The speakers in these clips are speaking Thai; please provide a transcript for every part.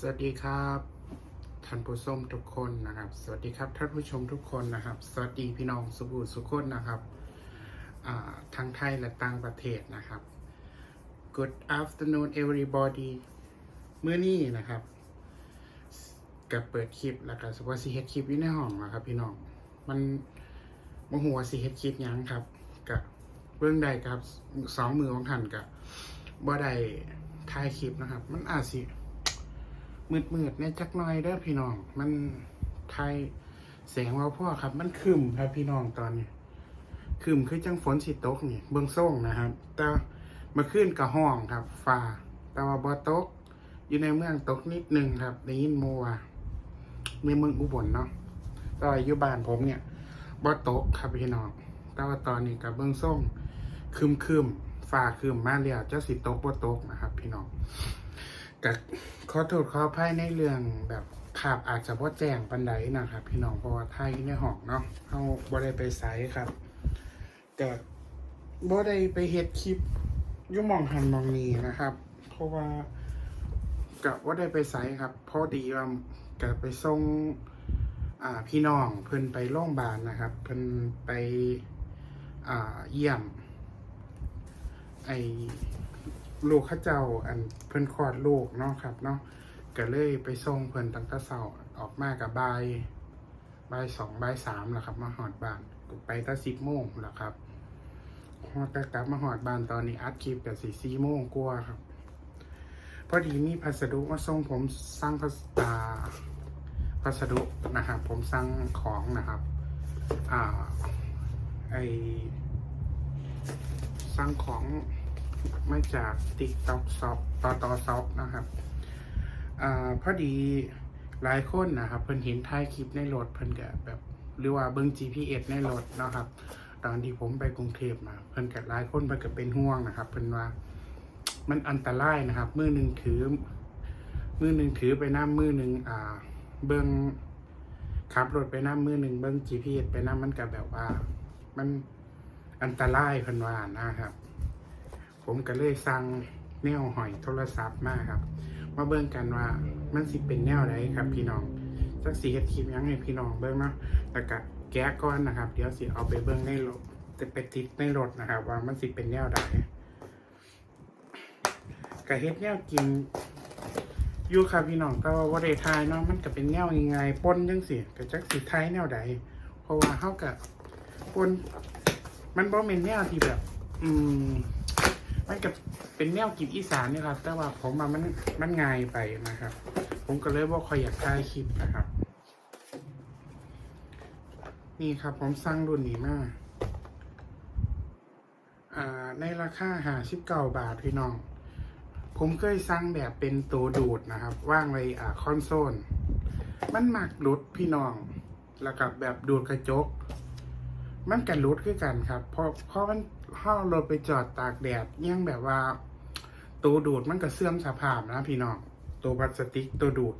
สวัสดีครับท่านผู้ชมทุกคนนะครับ สวัสดีครับท่านผู้ชมทุกคนนะครับ สวัสดีพี่น้องสุบูสุคนนะครับอ่าทั้งไทยและต่างประเทศนะครับ Good afternoon everybody เมื่อนี้นะครับกับเปิดคลิปแล้วก็สว่าสิเฮ็ดคลิปอยู่ในห้องนะครับ พี่น้องมันมโหว่าสิเฮ็ดคลิปยังครับกับเบื้องใดครับสองมือของท่านกับบ่ได้ถ่ายคลิปนะครับ มันอาจสิ มืดมืดๆในจักหน่อยเด้อพี่น้อง มันไทยแสงว่าพ่อครับ มันครึมครับพี่น้องตอนนี้ครึมคือจังฝนสิตกนี่เบื้องส่งนะครับ แต่มื่อคืนกับห้องครับฟ้าแต่ว่าบ่ตก อยู่ในเมืองตกนิดนึงครับได้ยินโมว่าในเมืองอุบลเนาะแตว่าอยู่บ้านผมเนี่ยบ่ตกครับพี่น้องแต่ว่าตอนนี้กับเบื้องส่งครึมครึมๆฟ้าครึมมาแล้วเจ้าสิตกบ่ตกนะครับ พี่น้อง กับขอโทษขออภัยในเรื่องแบบภาพอาจจะว่แจ้งปันไดนะครับ พี่น้องเพราะว่าไทยในห้องเนาะเขาบ่ได้ไปไสครับกับบ่ได้ไปเฮ็ดคลิปยุ่มองหันมองนี้นะครับ เพราะว่ากับว่าได้ไปไสครับพอดีว่ากับไปส่งอ่าพี่น้องเพิ่นไปโรงพยาบาลนะครับ เพิ่นไปอ่าเยี่ยม ไอ ลูกข้าเจ้าอันเพิ่นคลอดลูกเนาะครับเนาะก็เลยไปส่งเพิ่นตั้งแต่เช้าออกมากับบ่ายบ่ายสองบ่ายสามแหละครับ มาหอดบ้านไปตั้งสิบโมงแหละครับฮอดกลับมาหอดบ้านตอนนี้อัดคลิปแต่สี่สี่โมงกว่าครับ พอดีมีพัสดุมาส่งผมสั่งพัสดาพัสดุนะครับผมสั่งของนะครับอ่าไอสั่งของ มาจาก TikTok Shop ต่อต่อซอฟนะครับอาพอดีหลายคนนะครับ เพิ่นเห็นท้ายคลิปในรถเพิ่นก็แบบ หรือว่าเบิ่ง GPS ในรถนะครับ ตอนที่ผมไปกรุงเทพมา เพิ่นก็หลายคนเพิ่นก็เป็นห่วงนะครับ เพิ่นว่ามันอันตรายนะครับมือหนึ่งถือมือหนึ่งถือไปน้ามือหนึ่งอ่า เบิ่งขับรถไปน้ามือหนึ่งเบิ่ง GPS ไปน้ามันก็แบบว่า มันอันตรายเพิ่นว่านะครับ ผมก็เลยสั่งแนวหอยโทรศัพท์มาครับ มาเบิ่งกันว่ามันสิเป็นแนวใดครับพี่น้องสักสีเฮ็ดคลิปยังให้พี่น้องเบิ่งเนาะแล้วก็แกะก่อนนะครับ เดี๋ยวสิเอาไปเบิ่งในรถจะไปติดในรถนะครับ ว่ามันสิเป็นแนวใดก็เฮ็ดแนวกินอยู่ครับพี่น้องแต่ว่าได้ทายเนาะมันก็เป็นแนวยังไงปนจังซี่ก็จักสิทายแนวใดเพราะว่าเฮาก็ปนมันบ่แม่นแนวที่แบบ อืม มันก็เป็นแนวกินอีสานนี่ครับ แต่ว่าผมมามันมันง่ายไปนะครับ ผมก็เลยว่าคอยอยากถ่ายคลิปนะครับ นี่ครับ ผมสั่งรุ่นนี้มาอ่าในราคาหาสิบเก้าบาทพี่น้อง ผมเคยสั่งแบบเป็นตัวดูดนะครับ ว่างไว้อ่าคอนโซล มันหมักรุดพี่น้อง แล้วกับแบบดูดกระจก มันกันรุดคือกันครับ เพราะเพราะมัน ห้ารถไปจอดตากแดดยังแบบว่า ตัวดูดมันก็เสื่อมสภาพนะพี่น้อง ตัวพลาสติกตัวดูด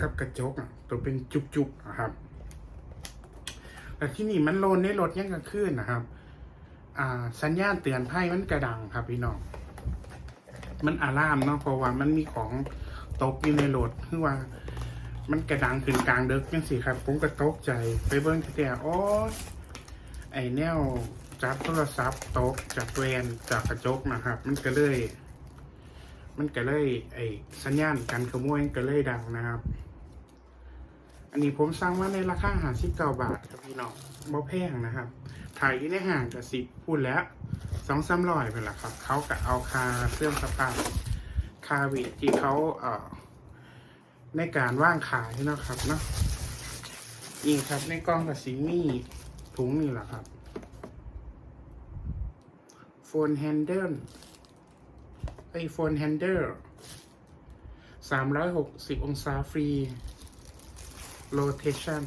กับกระจกอะตัวเป็นจุกๆนะครับ แต่ที่นี่มันโลนในรถยังกระขึ้นนะครับ อ่า สัญญาณเตือนภัยมันกระดังครับพี่น้อง มันอารามเนาะเพราะว่ามันมีของตกอยู่ในรถคือว่า มันกระดังขึ้นกลางเดึกจังสิครับ ผมก็ตกใจไปเบิ้งแต่โอ้ยไอแนว จับโทรศัพท์ตกจากแวนจากกระจกนะครับ มันก็เลย มันก็เลย ไอสัญญาณการขโมยก็เลยดังนะครับ อันนี้ผมสั่งมาในราคาหาสิบเก้าบาทครับพี่น้องบ่แพงนะครับถ่ายอยู่ในห่างกับสิบพูดแล้วสองสามร้อยไปละครับ เขาก็เอาคาเครื่องสภาพคาวิที่เขาเอ่อในการว่างขายนะครับเนาะนี่ครับในกล้องกับสีมีถุงนี่แหละครับ โฟนแฮนเดิลไอโฟนแฮนเดิลสามร้อยหกสิบองศาฟรีโ o เทชัน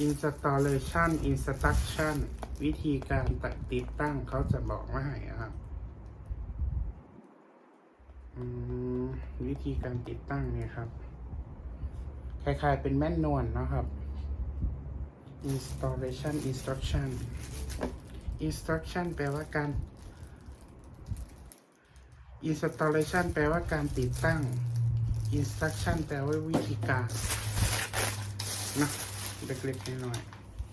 อินสต l ลเลชันอินสตัคชันวิธีการติดตั้งเขาจะบอกมาให้ครับวิธีการติดตั้งเนี่ยครับ คล้ายๆเป็นแม่นนวลนะครับ installation instruction instruction แปลว่าการ installation แปลว่าการติดตั้ง instruction แปลว่าวิธีการนะเล็กๆน้อย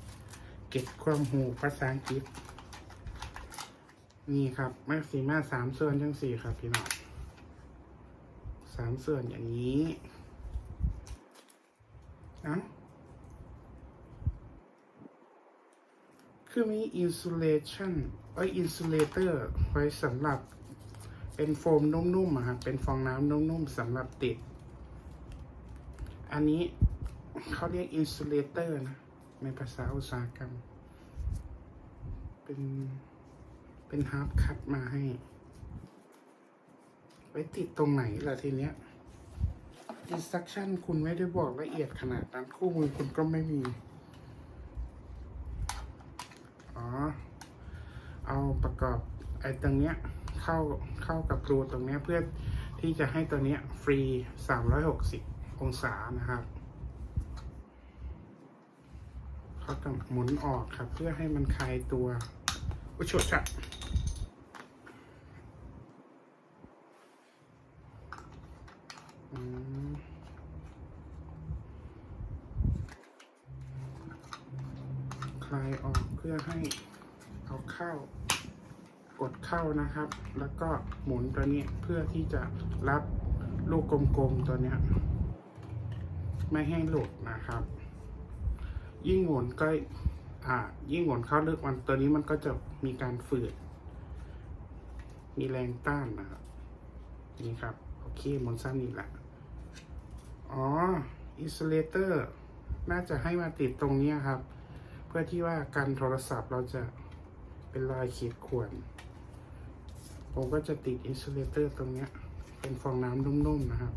ๆเก็บความหูภาษาอังกฤษ นี่ครับแม่สีมาสามส่วนจังสี่ครับพี่น้องสามส่วนอย่างนี้เอ้าคือมี insulation ไว้ insulator ไว้สำหรับเป็นโฟมนุ่มๆอะครับเป็นฟองน้ำนุ่มๆสำหรับติด อันนี้เขาเรียก insulator นะ ในภาษาอุตสาหกรรม เป็น เป็นฮาร์ปคัตมาให้ ไว้ติดตรงไหนล่ะทีเนี้ย instruction คุณไม่ได้บอกละเอียดขนาดนั้น คู่มือคุณก็ไม่มี อ๋อ เอาประกอบไอ้ตรงเนี้ยเข้าเข้ากับรูตรงเนี้ยเพื่อที่จะให้ตัวเนี้ยฟรี 360 องศานะครับเขาต้องหมุนออกครับ เพื่อให้มันคลายตัวอุชดชะอืม คลายออกเพื่อให้เอาเข้ากดเข้านะครับ แล้วก็หมุนตัวนี้เพื่อที่จะรับลูกกลมๆตัวนี้ไม่ให้หลุดนะครับ ยิ่งหมุนก็อ่ายิ่งหมุนเข้าลึกมันตัวนี้มันก็จะมีการฝืด มีแรงต้านนะครับ นี่ครับ โอเคหมุนสั้นอีกละ อ๋ออินซูเลเตอร์น่าจะให้มาติดตรงนี้ครับ พื่อที่ว่าการโทรศัพท์เราจะเป็นรอยขีดข่วน ผมก็จะติดอินซูเลเตอร์ตรงเนี้ย เป็นฟองน้ำนุ่มๆนะครับ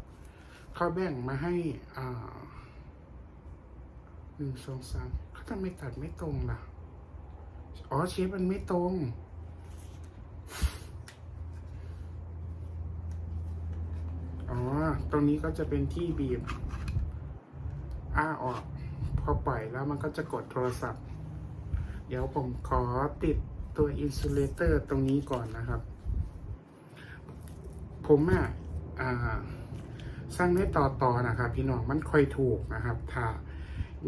เขาแบ่งมาให้อ่าหนึ่งสองสามเขาทำไมตัดไม่ตรงล่ะ อ๋อเชฟมันไม่ตรงอ๋อ ตรงนี้ก็จะเป็นที่บีบ อ้าออก พอปล่อยแล้วมันก็จะกดโทรศัพท์ เดี๋ยวผมขอติดตัวอินซูเลเตอร์ตรงนี้ก่อนนะครับ ผมอะสร้างได้ต่อต่อนะครับ พี่น้องมันค่อยถูกนะครับ ถ้า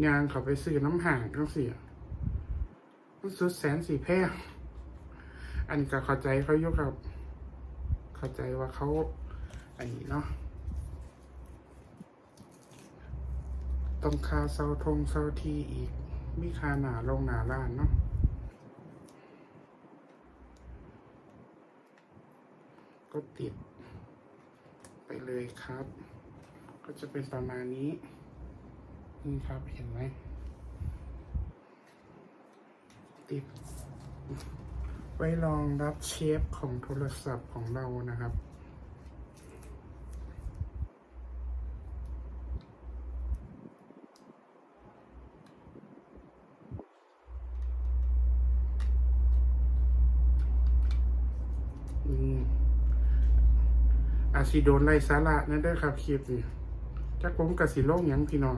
งานเขาไปซื้อน้ำห่างก็เสียมันสุดแสนสีแพงอันนี้ก็เข้าใจเขายกครับ เข้าใจว่าเขาอันนี้เนาะต้องคาเสาธงเสาทีอีก มีคาหนาลงหนาล้านเนาะก็ติด ไปเลยครับ ก็จะเป็นประมาณนี้ นี่ครับเห็นไหม ติด ไว้รองรับเชฟของโทรศัพท์ของเรานะครับ อืม อาซิโดนไล่สาระนั่นเด้อครับคลิปนี่จักผมกับสิโลงยังพี่น้อง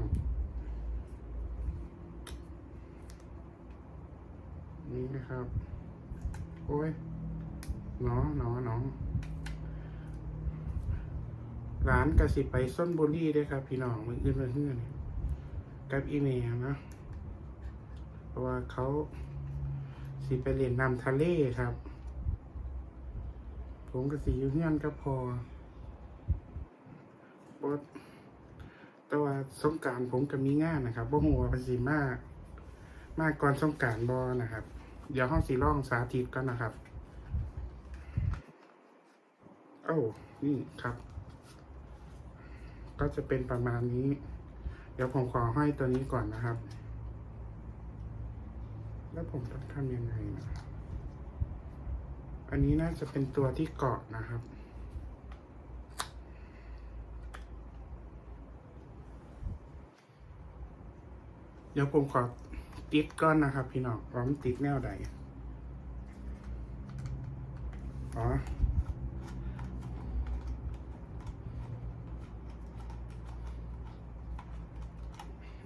นี่นะครับ โอ้ยหนอหนอหนอร้านกสิไปส้นบุรีเด้วยครับ พี่น้องมันอื่นมาเฮือนกับอีเมลนะเพราะว่าเขาสิไปเรียนนำทะเลครับ ผมกสีอยู่เฮือนก็พอ บ่แต่ว่าสงการผมก็มีงานนะครับบ่ฮู้ว่าเป็นสิมาก มากก่อนสงการบ่นะครับ เดี๋ยวห้องสีร่องสาธิตก่อนนะครับโอ้านี่ครับ ก็จะเป็นประมาณนี้ เดี๋ยวผมขอห้อยตัวนี้ก่อนนะครับ แล้วผมต้องทำยังไงนะอันนี้น่าจะเป็นตัวที่เกาะนะครับ เดี๋ยวผมขอติดก้อนนะครับพี่น้องว่ามันติดแนวใดอ๋อ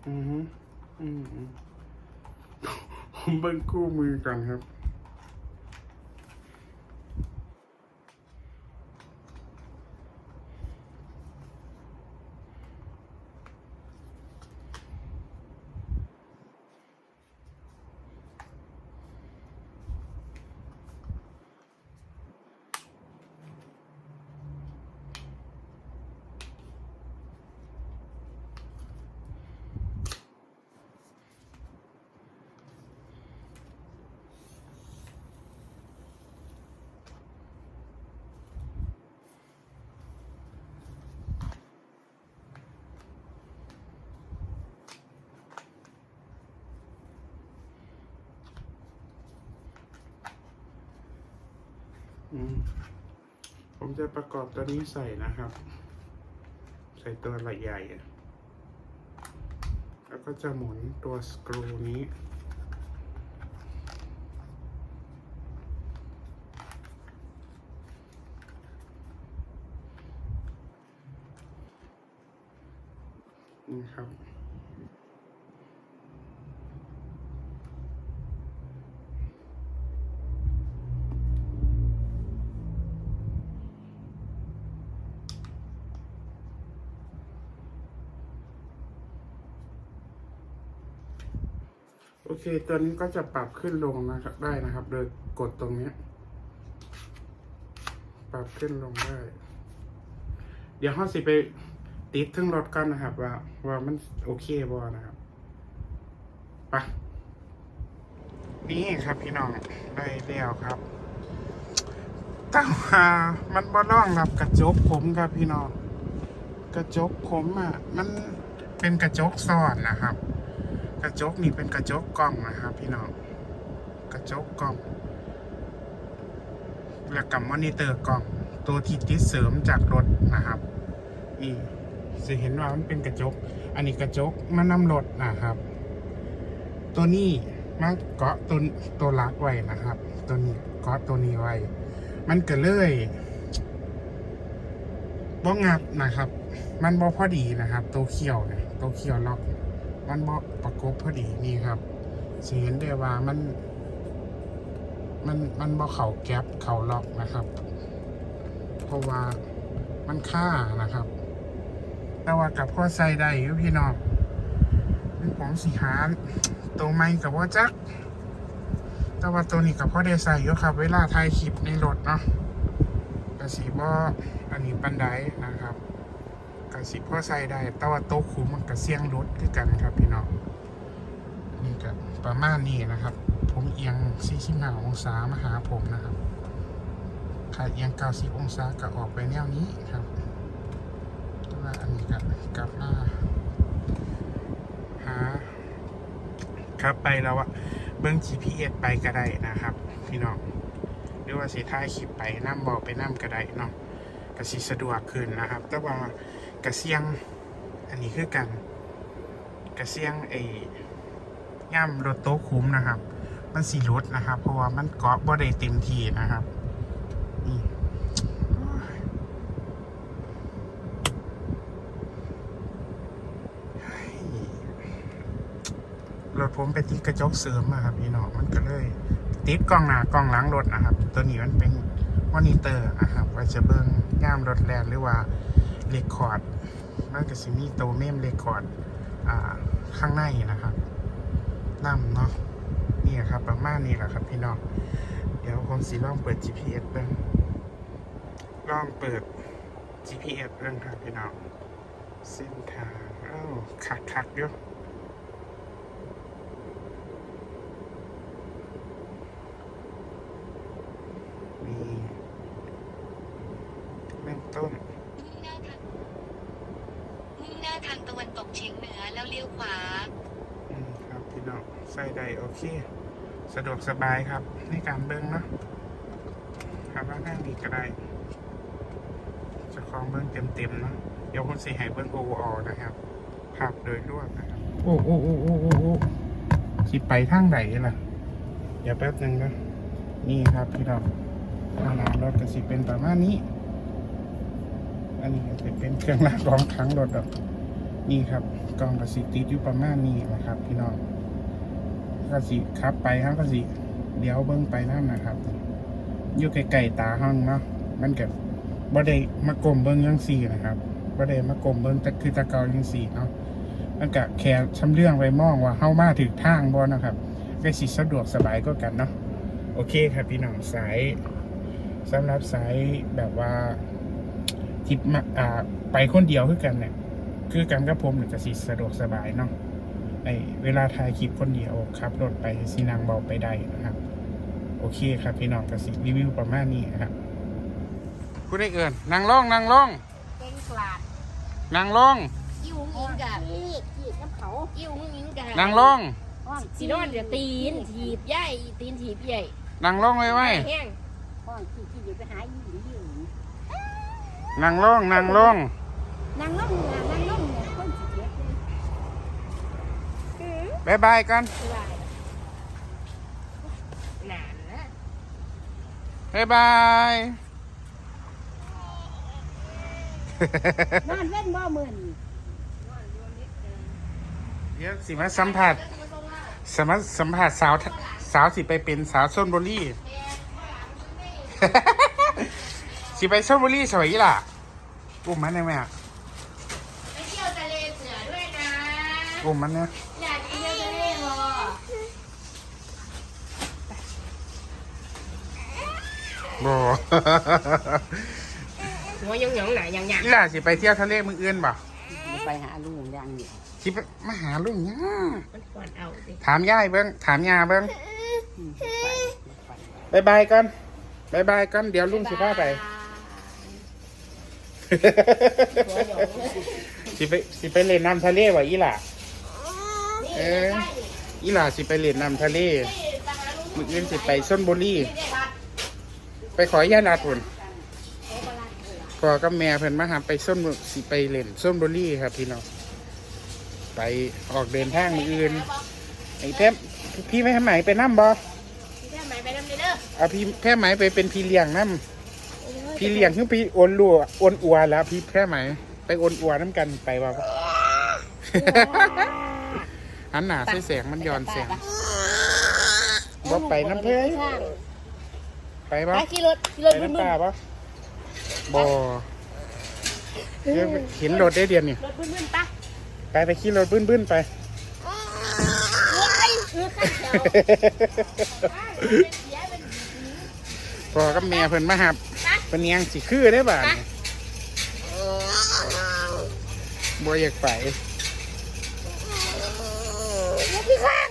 อือฮึอืมอืมผมเบิ้งคู่มือกันครับ ผมจะประกอบตัวนี้ใส่นะครับ ใส่ตัวไหลใหญ่ แล้วก็จะหมุนตัวสกรูนี้ โอตัวนี้ก็จะปรับขึ้นลงนะครับได้นะครับ โดยกดตรงนี้ปรับขึ้นลงได้ เดี๋ยวห้อสิไปติดทึ่งรถกันนะครับ ว่าว่ามันโอเคบอนะครับไปะนี่ครับพี่น้องได้แล้วครับตั้งหามันบ่ร่องรับกระจกผมครับพี่น้อง กระจกผมอะ มันเป็นกระจกซ้อนนะครับ กระจกนี่เป็นกระจกกล้องนะครับ พี่น้องกระจกกล้อง แล้วกับมอนิเตอร์กล้อง ตัวที่ติดเสริมจากรถนะครับ นี่จะเห็นว่ามันเป็นกระจก อันนี้กระจกมันนำรถนะครับ ตัวนี้มาเกาะตัวตัวลักไว้นะครับ ตัวนี้เกาะตัวนี้ไว้ มันก็เลยบ่งับนะครับ มันบ่พอดีนะครับ ตัวเขียวเนี่ยตัวเขียวล็อก มันบ่ประกบพอดีนี่ครับสิเห็นได้ว่ามัน มันมันบ่เข่าแก๊ปเข่าล็อกนะครับ เพราะว่ามันค่านะครับ แต่ว่ากับพ่อใส่ได้อยู่พี่น้องนี่ผมสิหาตัวไม้กับว่าจัก แต่ว่าตัวนี้กับพ่อได้ใส่อยู่ครับ เวลาถ่ายคลิปในรถเนาะกระสีบ่อันนี้ปันไดนะครับ กระสีพ่อใส่ได้ แต่ว่าโต๊ะคุมมันกระเสียงรถคือกันครับพี่น้องนี่ก็ประมาณนี้นะครับ ผมเอียง45องศามาหาผมนะครับขาเอียง90องศาก็ออกไปแนวนี้ครับแต่ว่าอันนี้กับกลับมาหาครับไปแล้วอะเบิ้ง GPS ไปก็ได้นะครับ พี่น้องหรือว่าสิท้ายคลิปไปน้ำบอกไปน้ำก็ได้เนาะก็สิสะดวกขึ้นนะครับ แต่ว่า กระเสียง อันนี้คือกันกระเสียงไอ้ย่ำรถโต๊ะคุ้มนะครับ มันสีรถนะครับ เพราะว่ามันเกาะบ่ได้เต็มทีนะครับนี่รถผมไปติดกระจกเสริมอะครับพี่น้องมันก็เลยติดกล้องหน้ากล้องหลังรถนะครับ ตัวนี้มันเป็นมอนิเตอร์นะครับไว้จะเบิ้งย่ามรถแลนหรือว่า เรคคอร์ดมันก็สิมีตัวเมมเรคคอร์ดข้างในนะครับนั่เนาะนี่ครับประมาณนี้แหละครับพี่น้องเดี๋ยวผมสิลองเปิด GPS เบิ้งลองเปิด GPS เบิ้งครับพี่น้องเส้นทางเอ้าคักคักอยู่มีเริ่มต้น มุ่งหน้าทางมุ่งหน้าทางตะวันตกเฉียงเหนือแล้วเลี้ยวขวา อืมครับพี่น้องใส่ได้โอเค สะดวกสบายครับ ในการเบิ้งเนาะครับว่านั่งดีก็ได้จะคล้องเบิ้งเต็มๆเนาะเดี๋ยวคนสีหายเบิ้งโออนะครับภาพโดยรวมนะครับ โอ้โอ้โอ้โอ้โอ้โอ้สิไปทางไหนล่ะ เดี๋ยวแป๊บหนึ่งนะนี่ครับพี่น้องทางหลังรถก็สิเป็นประมาณนี้ อันนี้ก็จะเป็นเครื่องรางของขลังรถดอก นี่ครับกล่องกระสิติดอยู่ประมาณนี้นะครับ พี่น้องก็สิขับไปครับก็สิเดี๋ยวเบิ้งไปนั่นะครับ อยู่ไกลๆตาห้องเนาะมันเกับบ่ได้มากลมเบิ้งยังสี่นะครับบ่ได้มากลมเบิ้งแต่คือตะเกายังสี่เนาะมันก็แค่ชำเรื่องไว้มองว่าเฮ้ามาถึงทางบ่นะครับก็สิสะดวกสบายก็กันเนาะโอเคครับพี่น้องสายสำหรับสายแบบว่าทิปมาอ่าไปคนเดียวคือกันเนี่ย คือกันกับผมเนี่ยจะสิสะดวกสบายเนาะไอเวลาถ่ายคลิปคนเดียวขับรถไปสินางเบาไปได้นะครับ โอเคครับพี่น้องกสิรีวิวประมาณนี้นะครับผู้ได้เอินนางล่องนางล่องเก่งกลาดนางล่องอิ่วงิงกะขีดขีดน้ำเขาอิ่วงิงกะนางล่องห้องสีโดนเดี๋ยวตีนถีบใหญ่ตีนถีบใหญ่นางล่องไว้ไว้แห้งห้องขีขี่ขี่อยู่ไปหาอีหญิงอยู่นั่งลงนั่งลง นางน้องเนี่ยนางน้องเนี่ยคนสิเจ็บเลยบายบายกันนานนะบายบาย นอนเว้นบ่มื่นเดี๋ยวสิมาสัมผัสสมาสัมผัสสาวสาวสิไปเป็นสาวส้นบุรี สิไปส้นบุรีสวยล่ะอุ้มมันได้ไหมอะ ไปเที่ยวทะเลเสือด้วยนะ อุ้มมันเนี่ยอยากไปเที่ยวทะเลเหรอบ่หัวยังหยองหนายังหยังอีหล่ะสิไปเที่ยวทะเลมืออื่นบ่ไปหาลุงยังอยู่สิไปมาหาลุงย่ามันก่อนเอาสิถามยายเบิ้งถามยาเบิ้งไปไปบายบายกันบายบายกันเดี๋ยวลุงสิพาไปหัวหยองสิไปสิไปเล่นน้ำทะเลวะอีหล่ะ เอออีหล่ะสิไปเล่นน้ำทะเลมืออื่นสิไปส้นบุรีไปขอย่านาทุนพอกับแม่เพิ่นมาหาไปส้นบุสิไปเล่นส้นบุรีครับพี่น้อง ไปออกเดินทางมืออื่นไอ้แพมพี่ไม่ทำไหมไปน้ำบ่แค่ไหมไปน้ำเลยเด้อเอาพี่แพร่ไหมไปเป็นพี่เลี้ยงน้ำพี่เลี้ยงคือพี่โอนลัวโอนอัวแล้ว พี่แพร่ไหมไปโอนอัวน้ำกันไปว่า หันหนาใส่แสงมันย้อนแสงบ่ไปน้ำเพยไปไปปะขี่รถขี่รไปถบึ้นน้ำปลาปะบ่เดี๋ยวเห็นรถได้เดียนนี่รถบึ้นบึ้นปะไปไปขี่รถบึ้นๆไปว้ายเออข้างเดียวพอกับแม่เพิ่นมาหับเป็นยังสิคือได้บ่าดนี่บ่อยากไป พี่ข้าง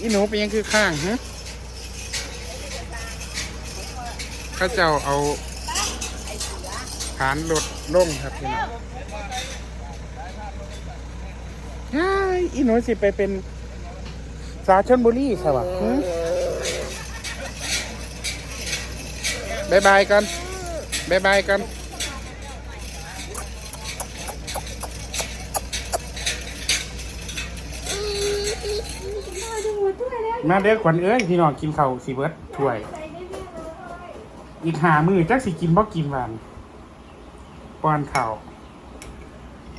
อีหนูเป็นยังคือข้างฮะข้าเจ้าเอาฐานรถลงครับพี่น้องย้ายอีหนูสิไปเป็นสาชนบุรีใช่ปะฮะบายบายกันบายบายกัน มาเด้อขวัญเอ้ยพี่น้องกินข้าวสีเบิร์ดถ้วย อีกหามือจักสิกินบ่กินวานป้อนข้าว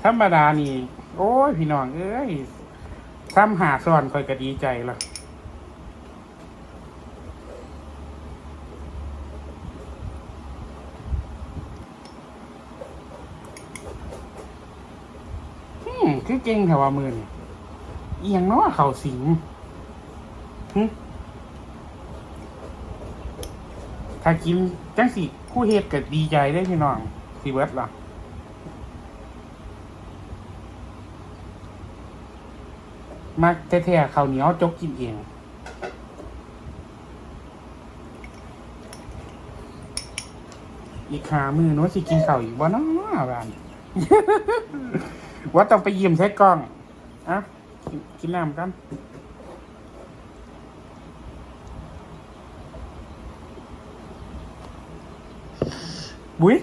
ธรรมดานี่โอ้ยพี่น้องเอ้ยซ้ำหาซ้อนคอยก็ดีใจละคือเก่งแถวว่ามือนี่ เอียงเนาะเขาสิงถ้ากินจังสิคู่เฮ็ดก็ดีใจได้พี่น้องสิเบิดล่ะมักแท้ๆข้าวเหนียวจกกินเองอีกขามือโน้สิกินข้าวอีกบ่นาะบ้านว่าต้องไปยืมใช้กล้องอะ กินกินน้ำกันบุ้ย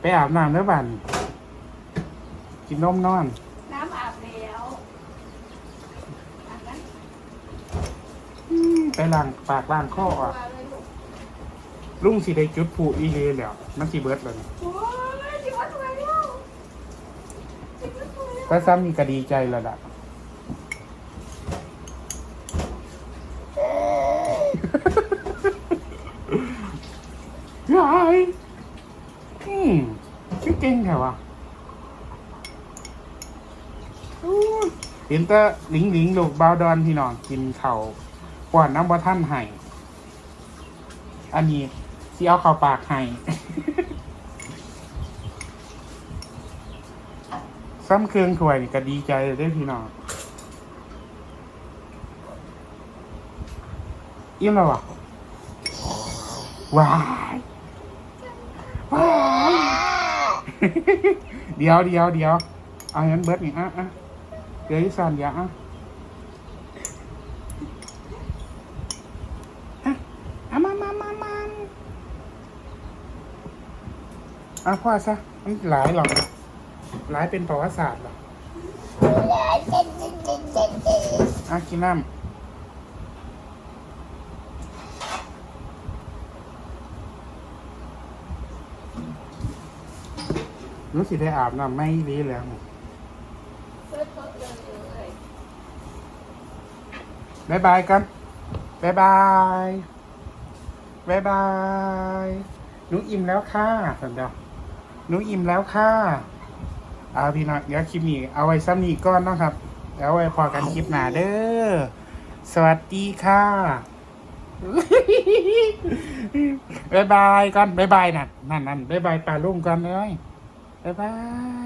ไปอาบน้ำแล้วบ้านกินนมนอน น้ำอาบแล้วอืมไปล้างปากล้างข้ออะลุงสิได้จุดผูอีเลยแล้วมันสิเบิดเลย โอ้ยจิ๋วสวยแล้ว ถ้าซ้ำมีก็ดีใจแล้วล่ะ ยายอืมชื่อเก่งแถวะอู้ยเห็นแต่หลิงหลิงลูกบาวดอนพี่น้องกินเขาวป้อนน้ำว่าท่านให้อันนี้ที่เอาเข้าปากให้ ซ้ำเครื่องถ้วยก็ดีใจได้พี่น้องอิ่มแล้ววะว้าวเดี๋ยวเดี๋ยวเดี๋ยวเอาเงินเบิร์ดนี่อะอะเกยวสันอย่าอะอามามามามาอะพ่อซะมันหลายหรอก หลายเป็นประวัติศาสตร์หรออะกินน้ำรู้สิได้อาบน้ำไม่รีแล้วบายบายกันบายบายบายบายหนูอิ่มแล้วค่ะสันเดาหนูอิ่มแล้วค่ะ เอาพี่น้องเดี๋ยวคลิปนี้เอาไว้ซ้ำนี้ก่อนนะครับแล้วไว้พอกันคลิปหน้าเด้อสวัสดีค่ะบายบายก่อนบายบายนั่นนั่นนั่นบายบายปลาลุงก่อนเลยบายบาย